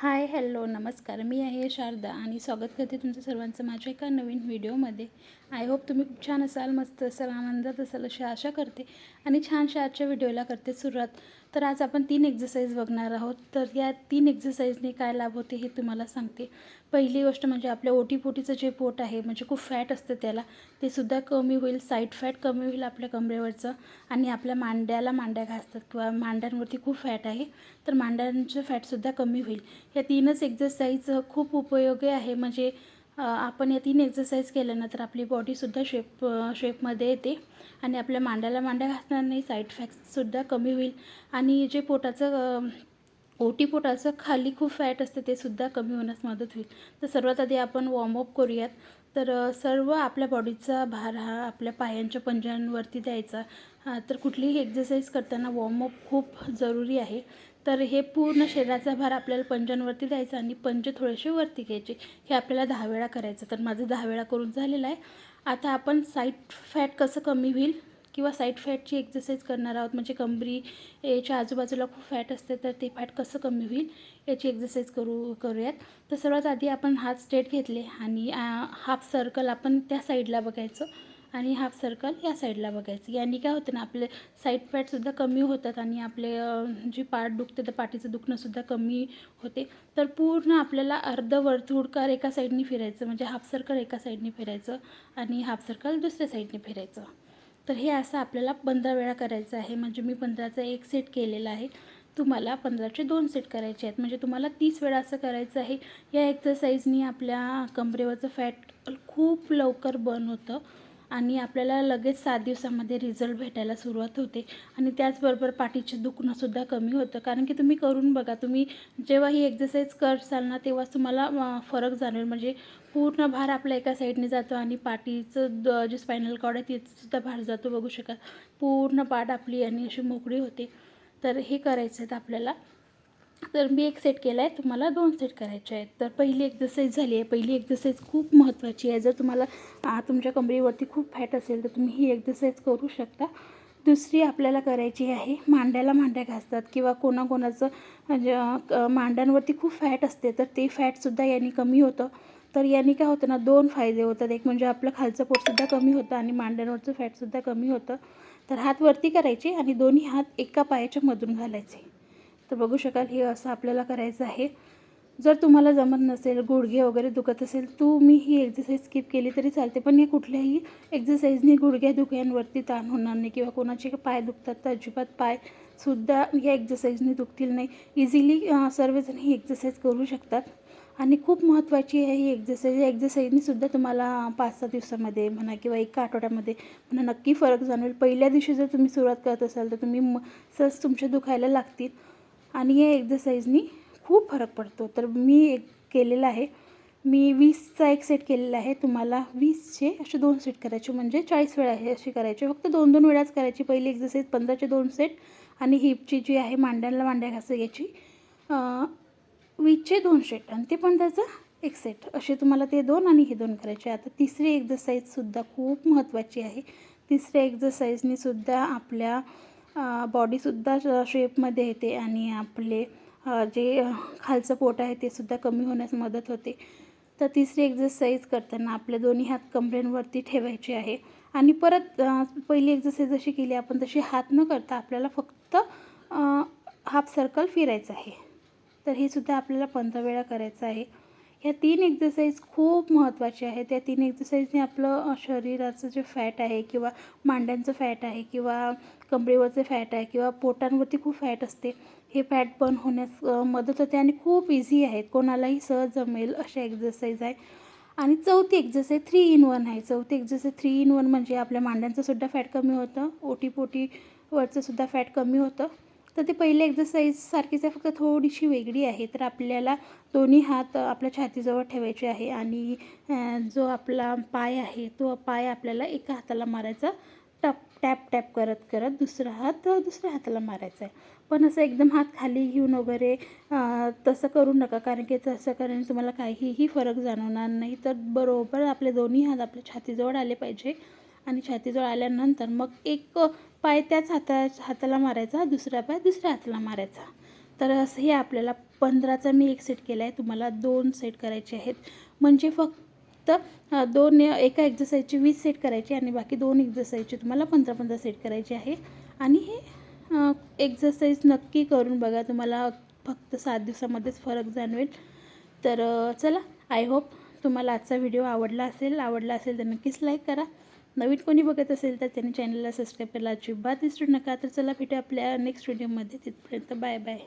Hi hello नमस्कार. मी आहे शारदा आणि स्वागत करते तुमचं सर्वांचं माझ्या एका नवीन व्हिडिओमध्ये. आय होप तुम्ही खूप छान असाल मस्त असाल आनंदात असाल अशी आशा करते. आणि छानशा आजच्या व्हिडिओला करते सुरुवात. तर आज आपण तीन एक्झरसाईज बघणार आहोत. तर या तीन एक्झरसाईजने काय लाभ होते हे तुम्हाला सांगते. पहिली गोष्ट म्हणजे आपल्या ओटीपोटीचं जे पोट आहे म्हणजे खूप फॅट असतं त्याला ते सुद्धा कमी होईल. साईड फॅट कमी होईल आपल्या कमरेवरचं. आणि आपल्या मांड्याला मांड्या घासतात किंवा मांड्यांवरती खूप फॅट आहे तर मांड्यांचं फॅटसुद्धा कमी होईल. या तीनच एक्झरसाईज खूप उपयोगी आहे. म्हणजे आपण या तीन एक्झरसाईज केल्यानंतर आपली बॉडीसुद्धा शेप शेपमध्ये येते. आणि आपल्या मांड्याला मांड्या घासणार नाही साईड फॅक्ट्ससुद्धा कमी होईल. आणि जे पोटाचं ओटीपोटाचं खाली खूप फॅट असते ते सुद्धा कमी होण्यास मदत होईल. तर सर्वात आधी आपण वॉर्मअप करूयात. तर सर्व आपल्या बॉडीचा भार हा आपल्या पायांच्या पंजांवरती द्यायचा. तर कुठलीही एक्झरसाईज करताना वॉर्मअप खूप जरुरी आहे. तर हे पूर्ण शरीराचा भार आपल्याला पंजांवरती द्यायचा आणि पंज थोडेसे वरती घ्यायचे. हे आपल्याला दहा वेळा करायचं. तर माझं दहा वेळा करून झालेलं आहे. आता आपण साईड फॅट कसं कमी होईल किंवा साईड फॅटची एक्सरसाइज करणार आहोत? म्हणजे कंबरी याच्या आजूबाजूला खूप फॅट असते तर ते फॅट कसं कमी होईल याची एक्सरसाइज करू करूयात. तर सर्वात आधी आपण हात स्ट्रेट घेतले आणि हाफ सर्कल आपण त्या साईडला बघायचं. आणि हाफ सर्कल या साईडला बघायचं. यांनी काय होतं ना आपले साईड फॅटसुद्धा कमी होतात आणि आपले जे पाठ दुखते तर पाठीचं दुखणंसुद्धा कमी होते. तर पूर्ण आपल्याला अर्ध वर्तुळकार एका साईडनी फिरायचं म्हणजे हाफ सर्कल एका साईडने फिरायचं आणि हाफ सर्कल दुसऱ्या साईडने फिरायचं. तर हे असं आपल्याला पंधरा वेळा करायचं आहे. म्हणजे मी पंधराचा एक सेट केलेला आहे. तुम्हाला पंधराचे दोन सेट करायचे आहेत. म्हणजे तुम्हाला तीस वेळा असं करायचं आहे. या एक्सरसाइजनी आपल्या कमरेवरचं फॅट खूप लवकर बर्न होतं. आणि आपल्याला लगेच सात दिवसामध्ये रिझल्ट भेटायला सुरुवात होते. आणि त्याचबरोबर पाठीचे दुखणंसुद्धा कमी होतं. कारण की तुम्ही करून बघा तुम्ही जेव्हा ही एक्झरसाईज करसाल ना तेव्हाच तुम्हाला फरक जाणवेल. म्हणजे पूर्ण भार आपल्या एका साईडने जातो आणि पाठीचं द जे स्पायनल कॉड आहे तिथंसुद्धा भार जातो बघू शकाल. पूर्ण पाठ आपली आणि अशी मोकळी होते. तर हे करायचं आहेत आपल्याला. तर मी एक सेट केला आहे तुम्हाला दोन सेट करायचे आहेत. तर पहिली एक्झरसाईज झाली आहे. पहिली एक्झरसाईज खूप महत्त्वाची आहे. जर तुम्हाला तुमच्या कमरेवरती खूप फॅट असेल तर तुम्ही ही एक्झरसाईज करू शकता. दुसरी आपल्याला करायची आहे मांड्याला मांड्या घासतात किंवा कोणाकोणाचं म्हणजे मांड्यांवरती खूप फॅट असते तर ते फॅटसुद्धा यांनी कमी होतं. तर यांनी काय होतं ना दोन फायदे होतात. एक म्हणजे आपलं खालचं पोटसुद्धा कमी होतं आणि मांड्यांवरचं फॅटसुद्धा कमी होतं. तर हात वरती करायचे आणि दोन्ही हात एका पायाच्या मधून घालायचे. तर बघू शकाल हे असं आपल्याला करायचं आहे. जर तुम्हाला जमत नसेल गुडघे वगैरे दुखत असेल तुम्ही ही एक्झरसाईज स्किप केली तरी चालते. पण या कुठल्याही एक्झरसाईजनी गुडघ्या दुख्यांवरती ताण होणार नाही किंवा कोणाचे पाय दुखतात तर अजिबात पायसुद्धा या एक्झरसाईजनी दुखतील नाही. इझिली सर्वजण ही एक्झरसाईज करू शकतात. आणि खूप महत्त्वाची आहे ही एक्झरसाईज एक्झरसाईजनी सुद्धा तुम्हाला पाच सहा दिवसामध्ये म्हणा किंवा एका आठवड्यामध्ये म्हणा नक्की फरक जाणवेल. पहिल्या दिवशी जर तुम्ही सुरुवात करत असाल तर तुम्ही म सहज तुमचे दुखायला लागतील. आणि या एक्झरसाईजनी खूप फरक पडतो. तर मी एक केलेलं आहे. मी वीसचा एक सेट केलेला आहे. तुम्हाला वीसचे असे दोन सेट करायचे. म्हणजे चाळीस वेळा आहे असे करायचे. फक्त दोन दोन वेळाच करायची. पहिली एक्झरसाईज पंधराचे दोन सेट आणि हिपची जी आहे मांड्यांना मांड्या घास घ्यायची. वीसचे दोन सेट आणि ते पण त्याचं एक सेट असे तुम्हाला ते दोन आणि हे दोन करायचे. आता तिसरी एक्झरसाईजसुद्धा खूप महत्त्वाची आहे. तिसऱ्या एक्झरसाईजनीसुद्धा आपल्या बॉडीसुद्धा शेपमध्ये येते आणि आपले जे खालचं पोट आहे ते सुद्धा कमी होण्यास मदत होते. तर तिसरी एक्झरसाईज करताना आपले दोन्ही हात कमरेंवरती ठेवायचे आहे. आणि परत पहिली एक्झरसाईज जशी केली आपण तशी हात न करता आपल्याला फक्त हाफ सर्कल फिरायचं आहे. तर हे सुद्धा आपल्याला पंधरा वेळा करायचं आहे. ह्या तीन एक्झरसाईज खूप महत्त्वाचे आहेत. त्या तीन एक्झरसाईजने आपलं शरीराचं जे फॅट आहे किंवा मांड्यांचं फॅट आहे किंवा कंबरेवरचे फॅट आहे किंवा पोटांवरती खूप फॅट असते हे फॅट बर्न होण्यास मदत होते आणि खूप इझी आहेत. कोणालाही सहज जमेल अशा एक्झरसाईज आहे आणि चौथी एक्झरसाईज थ्री इन वन आहे. चौथी एक्झरसाईज थ्री इन वन म्हणजे आपल्या मांड्यांचंसुद्धा फॅट कमी होतं. ओटीपोटीवरचंसुद्धा फॅट कमी होतं. तर ते पहिले एक्झरसाईज सारखीच आहे फक्त थोडीशी वेगळी आहे. तर आपल्याला दोन्ही हात आपल्या छातीजवळ ठेवायचे आहे आणि जो आपला पाय आहे तो पाय आपल्याला एका हाताला मारायचा. टप टॅप टॅप करत करत दुसरा हात दुसऱ्या हाताला मारायचा आहे. पण असं एकदम हात खाली घेऊन वगैरे तसं करू नका कारण की तसं कारण तुम्हाला काहीही फरक जाणवणार नाही. तर बरोबर आपले दोन्ही हात आपल्या छातीजवळ आले पाहिजे. आणि छातीजवळ आल्यानंतर मग एक पाय त्याच हाता हाताला मारायचा दुसरा पाय दुसऱ्या हाताला मारायचा. तर असंही आपल्याला पंधराचा मी एक सेट केला आहे तुम्हाला दोन सेट करायचे आहेत. म्हणजे फक्त दोन एका एक्झरसाईजचे वीस सेट करायचे आणि बाकी दोन एक्झरसाईजचे तुम्हाला पंधरा पंधरा सेट करायचे आहे. आणि हे एक्झरसाईज नक्की करून बघा. तुम्हाला फक्त सात दिवसामध्येच फरक जाणवेल. तर चला. आय होप तुम्हाला आजचा व्हिडिओ आवडला असेल. आवडला असेल तर नक्कीच लाईक करा. नवीन कोणी बघत असेल तर त्यांनी चॅनलला सबस्क्राईब करायला अजिबात विसरू नका. तर चला भेटू आपल्या नेक्स्ट व्हिडिओमध्ये तिथपर्यंत बाय बाय